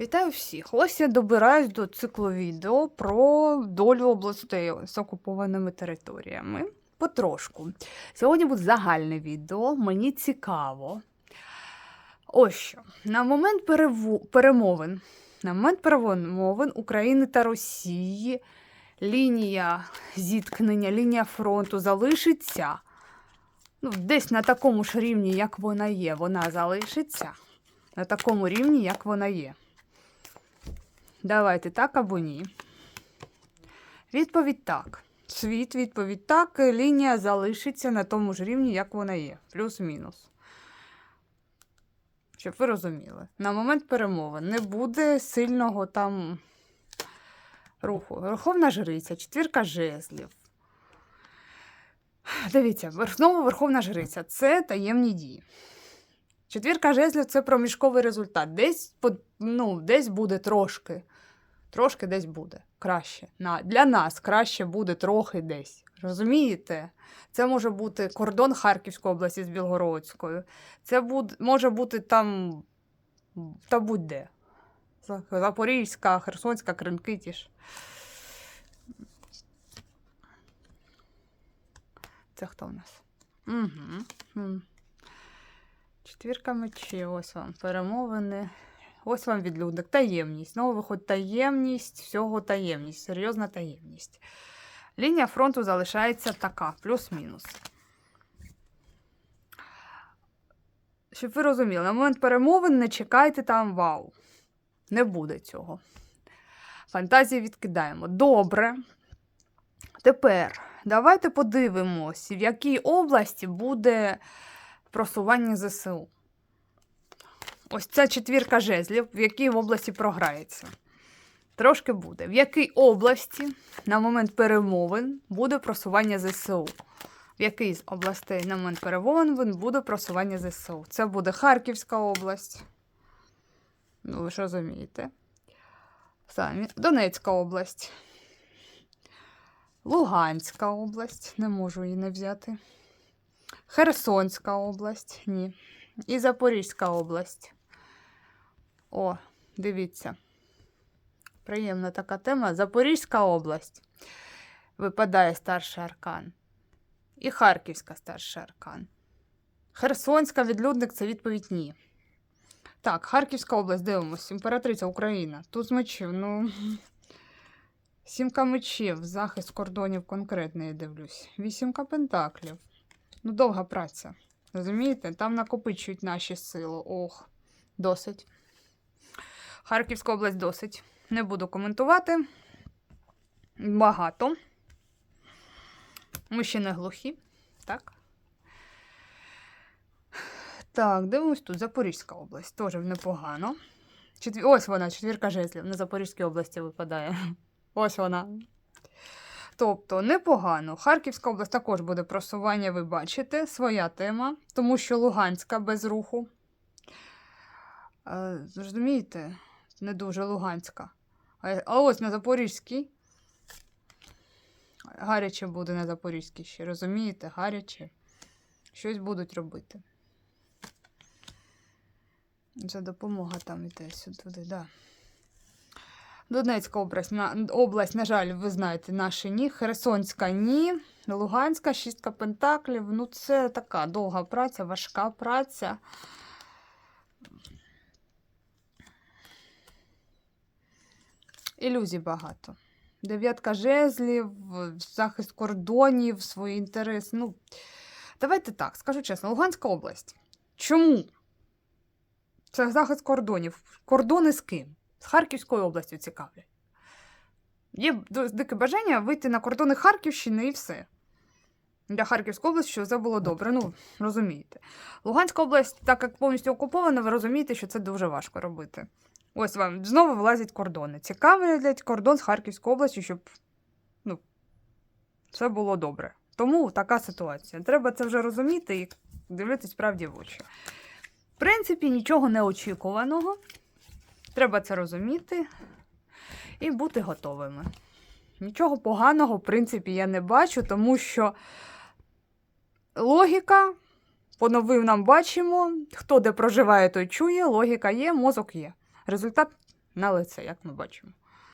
Вітаю всіх! Ось я добираюсь до циклу відео про долю областей з окупованими територіями. Потрошку. Сьогодні буде загальне відео, мені цікаво. Ось що. На момент перево- перемовин, на момент перемовин України та Росії лінія зіткнення, лінія фронту залишиться. Ну, десь на такому ж рівні, як вона є, вона залишиться. На такому рівні, як вона є. Давайте так або ні. Відповідь так. Світ, відповідь так. Лінія залишиться на тому ж рівні, як вона є. Плюс-мінус. Щоб ви розуміли. На момент перемови не буде сильного там руху. Верховна жриця, четвірка жезлів. Дивіться, знову Верховна жриця це таємні дії. Четвірка жезлів це проміжковий результат. Десь, ну, десь буде трошки. Трошки десь буде краще. На, для нас краще буде трохи десь. Розумієте? Це може бути кордон Харківської області з Білгородською. Це буде, може бути там та будь-де. Запорізька, Херсонська, Кринки ті ж. Це хто в нас? Угу. Четвірка мечів, ось вам перемовини. Ось вам відлюдник. Таємність. Знову виходить таємність, всього таємність, серйозна таємність. Лінія фронту залишається така, плюс-мінус. Щоб ви розуміли, на момент перемовин не чекайте там вау. Не буде цього. Фантазії відкидаємо. Добре. Тепер давайте подивимось, в якій області буде просування ЗСУ. Ось ця четвірка жезлів, в якій області програється. Трошки буде. В якій області на момент перемовин буде просування ЗСУ? В якій з областей на момент перемовин буде просування ЗСУ? Це буде Харківська область. Ну, ви ж розумієте. Самі. Донецька область. Луганська область. Не можу її не взяти. Херсонська область. Ні. І Запорізька область. О, дивіться. Приємна така тема. Запорізька область. Випадає старший аркан. І Харківська старший аркан. Херсонська відлюдник це відповідь ні. Так, Харківська область, дивимось. Імператриця Україна. Тут з мечів, ну. Сімка мечів, захист кордонів конкретно я дивлюсь. Вісімка пентаклів. Ну, довга праця. Розумієте? Там накопичують наші сили. Ох, досить. Харківська область досить. Не буду коментувати. Багато. Ми ще не глухі. Так. Так, дивимось тут. Запорізька область. Теж непогано. Четві... Ось вона, четвірка жезлів. На Запорізькій області випадає. Ось вона. Тобто непогано. Харківська область також буде просування, ви бачите, своя тема, тому що Луганська без руху. Е, Розумієте, не дуже Луганська. А, а ось на Запорізькій. Гаряче буде на Запорізькій ще, розумієте? Гаряче. Щось будуть робити. Це допомога там іде сюди, да. Донецька область, область, на жаль, ви знаєте, наші ні. Херсонська ні. Луганська, шістка пентаклів. Ну, це така довга праця, важка праця. Ілюзій багато. Дев'ятка жезлів, захист кордонів, свої інтереси. Ну, давайте так, скажу чесно, Луганська область. Чому? Це захист кордонів. Кордони з ким? З Харківською областю цікавлять. Є дике бажання вийти на кордони Харківщини і все. Для Харківської області, що це було добре, ну, розумієте. Луганська область, так як повністю окупована, ви розумієте, що це дуже важко робити. Ось вам знову вилазять кордони. Цікавлять кордон з Харківською областю, щоб ну, все було добре. Тому така ситуація. Треба це вже розуміти і дивитись правді в очі. В принципі, нічого неочікуваного. Треба це розуміти і бути готовими. Нічого поганого, в принципі, я не бачу, тому що логіка, по новим нам бачимо, хто де проживає, той чує, логіка є, мозок є. Результат на лице, як ми бачимо.